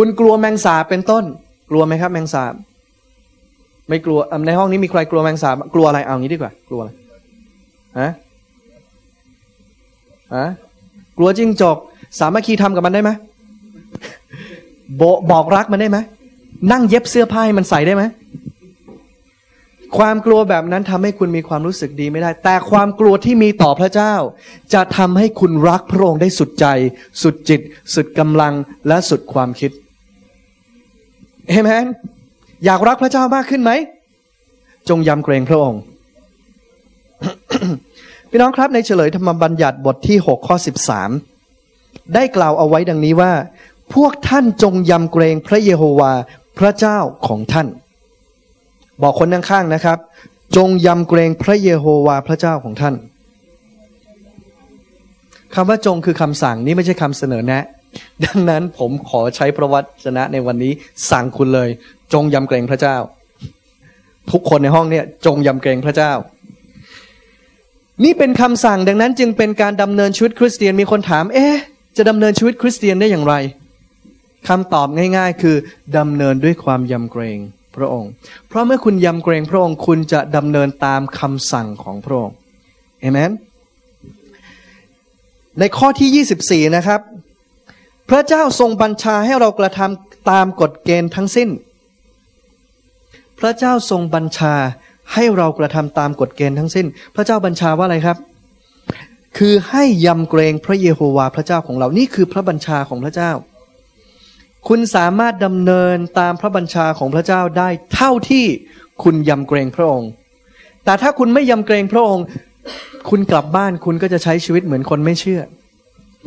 คุณกลัวแมงสาบเป็นต้น กลัวไหมครับ แมงสาบ ไม่กลัวในห้องนี้มีใครกลัวแมงสาบ กลัวอะไรเอางี้ดีกว่า กลัวอะไรฮะฮะกลัวจิ้งจก สามัคคีทำกับมันได้ไหมโบบอกรักมันได้ไหมนั่งเย็บเสื้อผ้าให้มันใส่ได้ไหมความกลัวแบบนั้นทำให้คุณมีความรู้สึกดีไม่ได้ แต่ความกลัวที่มีต่อพระเจ้า จะทำให้คุณรักพระองค์ได้สุดใจ สุดจิต สุดกำลังและสุดความคิด เอเมน อยากรักพระเจ้ามากขึ้นไหม จงยำเกรงพระองค์ พี่น้องครับในเฉลยธรรมบัญญัติบทที่ 6 ข้อ 13 ได้กล่าวเอาไว้ดังนี้ว่า พวกท่านจงยำเกรงพระเยโฮวาพระเจ้าของท่าน บอกคนข้างๆนะครับ จงยำเกรงพระเยโฮวาพระเจ้าของท่านคำว่าจงคือคำสั่งนี้ไม่ใช่คำเสนอแนะ ดังนั้นผมขอใช้พระวจนะในวันนี้สั่งคุณเลย จงยำเกรงพระเจ้า ทุกคนในห้องเนี่ยจงยำเกรงพระเจ้า นี่เป็นคำสั่งดังนั้นจึงเป็นการดำเนินชีวิตคริสเตียนมีคนถาม เอ๊ะ จะดำเนินชีวิตคริสเตียนได้อย่างไรคำตอบง่ายๆ คือดำเนินด้วยความยำเกรงพระองค์ เพราะเมื่อคุณยำเกรงพระองค์คุณจะดำเนินตามคำสั่งของพระองค์เอเมนในข้อที่ 24 นะครับ พระเจ้าทรงบัญชาให้เรากระทำตามกฎเกณฑ์ทั้งสิ้น พระเจ้าทรงบัญชาให้เรากระทำตามกฎเกณฑ์ทั้งสิ้น พระเจ้าบัญชาว่าอะไรครับ คือให้ยำเกรงพระเยโฮวาพระเจ้าของเรานี่คือพระบัญชาของพระเจ้า คุณสามารถดำเนินตามพระบัญชาของพระเจ้าได้เท่าที่คุณยำเกรงพระองค์ แต่ถ้าคุณไม่ยำเกรงพระองค์ คุณกลับบ้านคุณก็จะใช้ชีวิตเหมือนคนไม่เชื่อ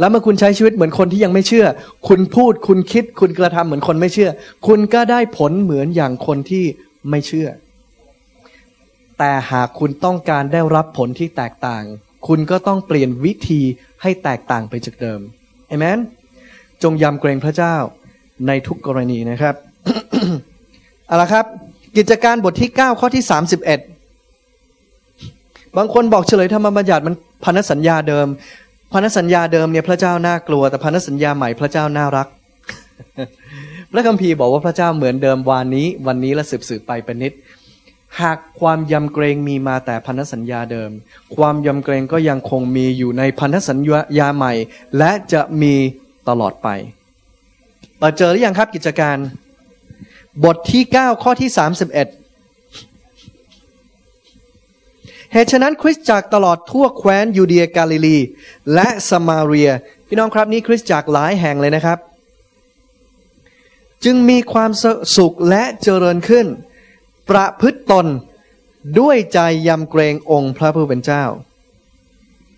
แล้วเมื่อคุณใช้ชีวิตเหมือนคนที่ยังไม่เชื่อ คุณพูดคุณคิดคุณกระทำเหมือนคนไม่เชื่อ คุณก็ได้ผลเหมือนอย่างคนที่ไม่เชื่อ แต่หากคุณต้องการได้รับผลที่แตกต่าง คุณก็ต้องเปลี่ยนวิธีให้แตกต่างไปจากเดิมเอเมนจงยำเกรงพระเจ้าในทุกกรณีนะครับเอาละครับ กิจการบทที่ 9 ข้อที่ 31 บางคนบอกเฉลยธรรมบัญญัติมันพันธสัญญาเดิม พันธสัญญาเดิมเนี่ยพระเจ้าน่ากลัว แต่พันธสัญญาใหม่พระเจ้าน่ารัก พระคัมภีร์บอกว่าพระเจ้าเหมือนเดิมวานนี้ วันนี้และสืบสืบไปเป็นนิด หากความยำเกรงมีมาแต่พันธสัญญาเดิม ความยำเกรงก็ยังคงมีอยู่ในพันธสัญญาใหม่ และจะมีตลอดไปเปิดเจอหรือยังครับกิจการ บทที่ 9 ข้อที่ 31 เหตุฉะนั้นคริสตจักรตลอดทั่วแคว้นยูเดียกาลิลี และสมาเรีย พี่น้องครับนี่คริสตจักรหลายแห่งเลยนะครับ จึงมีความสุขและเจริญขึ้น ประพฤตตนด้วยใจยำเกรงองค์พระผู้เป็นเจ้า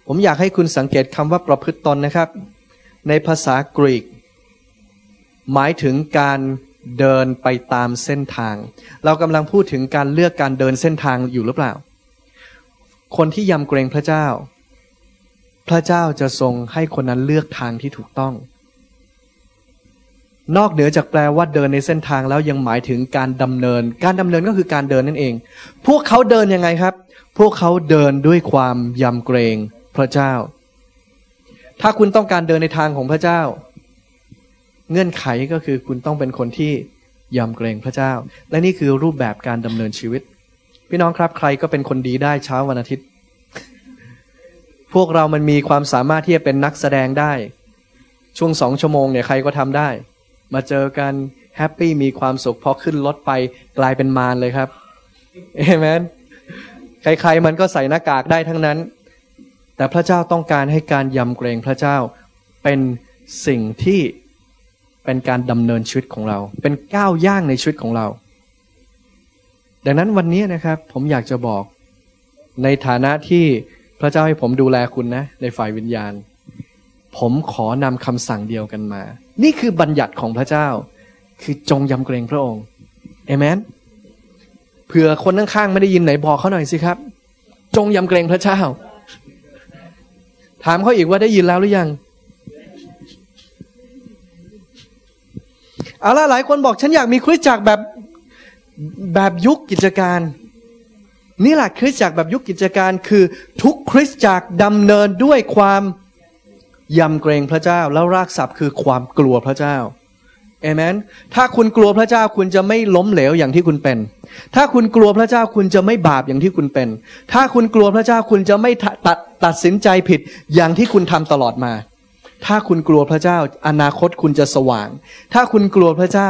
ผมอยากให้คุณสังเกตคำว่าประพฤตตนนะครับ ในภาษากรีก หมายถึงการเดินไปตามเส้นทาง เรากำลังพูดถึงการเลือกการเดินเส้นทางอยู่หรือเปล่า คนที่ยำเกรงพระเจ้า พระเจ้าจะทรงให้คนนั้นเลือกทางที่ถูกต้อง นอกเหนือจากแปลว่าเดินในเส้นทางแล้วยังหมายถึงการดำเนิน การดำเนินก็คือการเดินนั่นเอง พวกเขาเดินยังไงครับ พวกเขาเดินด้วยความยำเกรงพระเจ้า ถ้าคุณต้องการเดินในทางของพระเจ้า เงื่อนไขก็คือคุณต้องเป็นคนที่ยำเกรงพระเจ้า และนี่คือรูปแบบการดำเนินชีวิต พี่น้องครับ ใครก็เป็นคนดีได้เช้าวันอาทิตย์ พวกเรามันมีความสามารถที่จะเป็นนักแสดงได้ ช่วงสองชั่วโมงเนี่ยใครก็ทำได้ มาเจอกันแฮปปี้มีความสุขพอขึ้นรถไปกลายเป็นมารเลยครับเอเมนใครๆมันก็ใส่หน้ากากได้ทั้งนั้น แต่พระเจ้าต้องการให้การยำเกรงพระเจ้าเป็นสิ่งที่เป็นการดำเนินชีวิตของเรา เป็นก้าวย่างในชีวิตของเรา ดังนั้นวันนี้นะครับผมอยากจะบอกในฐานะที่พระเจ้าให้ผมดูแลคุณนะ ในฝ่ายวิญญาณ ผมขอนำคำสั่งเดียวกันมา นี่คือบัญญัติของพระเจ้า คือจงยำเกรงพระองค์เอเมนเผื่อคนข้างๆไม่ได้ยินไหนบอกเขาหน่อยสิครับ จงยำเกรงพระเจ้า ถามเขาอีกว่าได้ยินแล้วหรือยังเอาละหลายคนบอกฉันอยากมีคริสตจักรแบบ แบบยุคกิจการ นี่แหละคริสตจักรแบบยุคกิจการคือทุกคริสตจักรดำเนินด้วยความยำเกรงพระเจ้าแล้วรากศัพท์คือความกลัวพระเจ้าเอเมนถ้าคุณกลัวพระเจ้าคุณจะไม่ล้มเหลวอย่างที่คุณเป็น ถ้าคุณกลัวพระเจ้าคุณจะไม่บาปอย่างที่คุณเป็น ถ้าคุณกลัวพระเจ้าคุณจะไม่ตัดตัดสินใจผิดอย่างที่คุณทำตลอดมา ถ้าคุณกลัวพระเจ้า อนาคตคุณจะสว่าง ถ้าคุณกลัวพระเจ้า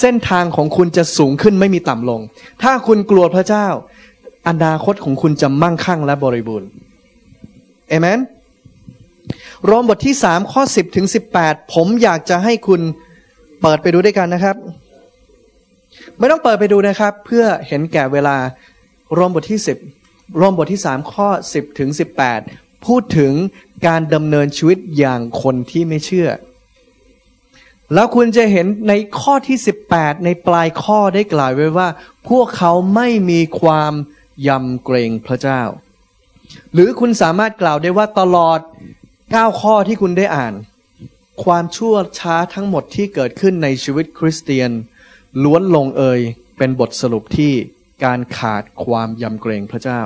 เส้นทางของคุณจะสูงขึ้นไม่มีต่ำลง ถ้าคุณกลัวพระเจ้า อนาคตของคุณจะมั่งคั่งและบริบูรณ์เอเมนรมบทที่สามข้อสิบถึงสิบแปดผมอยากจะให้คุณเปิดไปดูด้วยกันนะครับ ไม่ต้องเปิดไปดูนะครับ เพื่อเห็นแก่เวลารมบทที่สิบรมบทที่สามข้อสิบถึงสิบแปดพูดถึงการดำเนินชีวิตอย่างคนที่ไม่เชื่อ แล้วคุณจะเห็นในข้อที่สิบแปดในปลายข้อได้กล่าวไว้ว่า พวกเขาไม่มีความยำเกรงพระเจ้า หรือคุณสามารถกล่าวได้ว่าตลอดเก้าข้อที่คุณได้อ่าน ความชั่วช้าทั้งหมดที่เกิดขึ้นในชีวิตคริสเตียน ล้วนลงเอยเป็นบทสรุปที่การขาดความยำเกรงพระเจ้า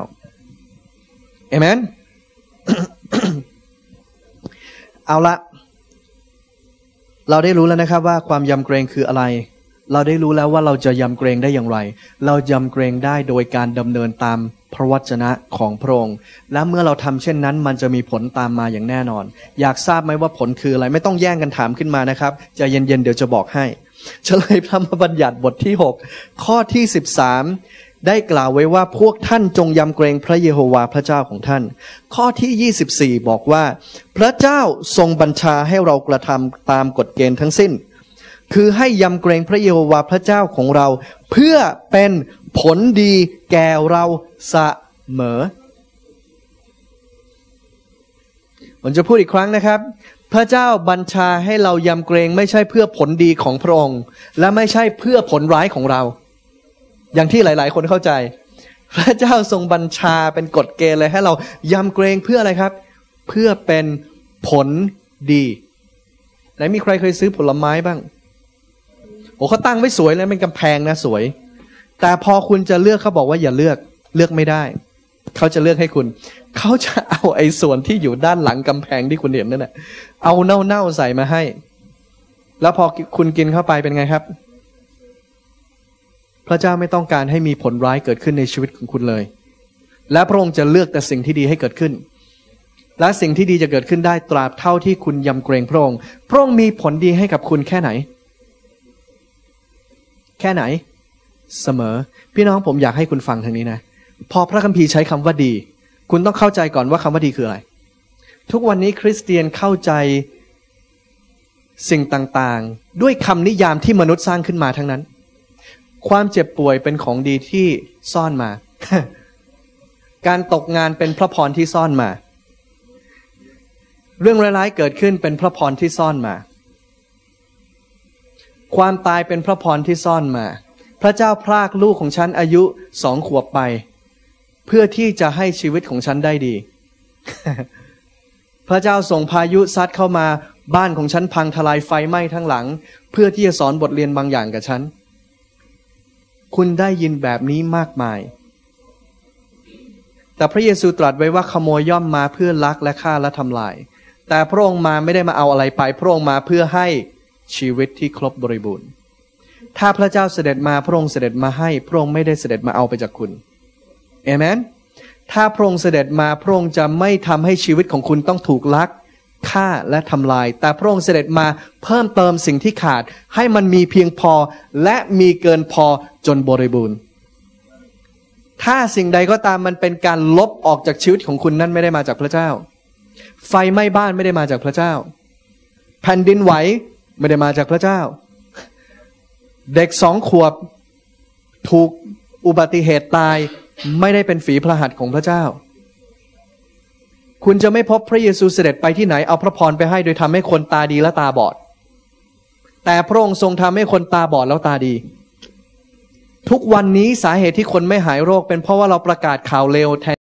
เอเมนเอาละ เราได้รู้แล้วนะครับว่าความยำเกรงคืออะไร เราได้รู้แล้วว่าเราจะยำเกรงได้อย่างไร เรายำเกรงได้โดยการดำเนินตามพระวจนะของพระองค์ และเมื่อเราทำเช่นนั้น มันจะมีผลตามมาอย่างแน่นอน อยากทราบไหมว่าผลคืออะไร ไม่ต้องแย่งกันถามขึ้นมานะครับจะเย็นๆเดี๋ยวจะบอกให้เฉลยพระบัญญัติบทที่ 6 ข้อที่ 13 ได้กล่าวไว้ว่าพวกท่านจงยำเกรงพระเยโฮวาห์พระเจ้าของท่าน ข้อที่ 24 บอกว่า พระเจ้าทรงบัญชาให้เรากระทำตามกฎเกณฑ์ทั้งสิ้น คือให้ยำเกรงพระเยโฮวาห์พระเจ้าของเรา เพื่อเป็นผลดีแก่เราเสมอผมจะพูดอีกครั้งนะครับ พระเจ้าบัญชาให้เรายำเกรงไม่ใช่เพื่อผลดีของพระองค์ และไม่ใช่เพื่อผลร้ายของเรา อย่างที่หลาย ๆ คนเข้าใจ พระเจ้าทรงบัญชาเป็นกฎเกณฑ์เลยให้เรายำเกรงเพื่ออะไรครับ เพื่อเป็นผลดีไหนมีใครเคยซื้อผลไม้บ้างโอ้เขาตั้งไว้สวยเลยเป็นกำแพงนะสวย แต่พอคุณจะเลือกเขาบอกว่าอย่าเลือกเลือกไม่ได้ เขาจะเลือกให้คุณ เขาจะเอาไอ้ส่วนที่อยู่ด้านหลังกำแพงที่คุณเห็นนั่นแหละเอาเน่าๆใส่มาให้ แล้วพอคุณกินเข้าไปเป็นไงครับ พระเจ้าไม่ต้องการให้มีผลร้ายเกิดขึ้นในชีวิตของคุณเลย และพระองค์จะเลือกแต่สิ่งที่ดีให้เกิดขึ้น และสิ่งที่ดีจะเกิดขึ้นได้ตราบเท่าที่คุณยำเกรงพระองค์ พระองค์มีผลดีให้กับคุณแค่ไหน แค่ไหน เสมอ พี่น้องผมอยากให้คุณฟังทางนี้นะ พอพระคัมภีร์ใช้คำว่าดี คุณต้องเข้าใจก่อนว่าคำว่าดีคืออะไร ทุกวันนี้คริสเตียนเข้าใจสิ่งต่างๆ ด้วยคำนิยามที่มนุษย์สร้างขึ้นมาทั้งนั้น ความเจ็บป่วยเป็นของดีที่ซ่อนมา การตกงานเป็นพระพรที่ซ่อนมา เรื่องร้ายๆเกิดขึ้นเป็นพระพรที่ซ่อนมา ความตายเป็นพระพรที่ซ่อนมา พระเจ้าพรากลูกของฉันอายุสองขวบไป เพื่อที่จะให้ชีวิตของฉันได้ดี พระเจ้าส่งพายุซัดเข้ามา บ้านของฉันพังทลายไฟไหม้ทั้งหลัง เพื่อที่จะสอนบทเรียนบางอย่างกับฉัน คุณได้ยินแบบนี้มากมาย แต่พระเยซูตรัสไว้ว่าขโมยย่อมมาเพื่อลักและฆ่าและทำลาย แต่พระองค์มาไม่ได้มาเอาอะไรไป พระองค์มาเพื่อให้ชีวิตที่ครบบริบูรณ์ ถ้าพระเจ้าเสด็จมาพระองค์เสด็จมาให้ พระองค์ไม่ได้เสด็จมาเอาไปจากคุณเอเมน ถ้าพระองค์เสด็จมาพระองค์จะไม่ทำให้ชีวิตของคุณต้องถูกลัก ฆ่าและทำลาย แต่พระองค์เสด็จมาเพิ่มเติมสิ่งที่ขาดให้มันมีเพียงพอและมีเกินพอจนบริบูรณ์ ถ้าสิ่งใดก็ตามมันเป็นการลบออกจากชีวิตของคุณนั่นไม่ได้มาจากพระเจ้า ไฟไหม้บ้านไม่ได้มาจากพระเจ้า แผ่นดินไหวไม่ได้มาจากพระเจ้า เด็กสองขวบถูกอุบัติเหตุตายไม่ได้เป็นฝีพระหัตถ์ของพระเจ้า คุณจะไม่พบพระเยซูเสด็จไปที่ไหนเอาพระพรไปให้โดยทำให้คนตาดีและตาบอด แต่พระองค์ทรงทำให้คนตาบอดแล้วตาดี ทุกวันนี้สาเหตุที่คนไม่หายโรคเป็นเพราะว่าเราประกาศข่าวเลวแทน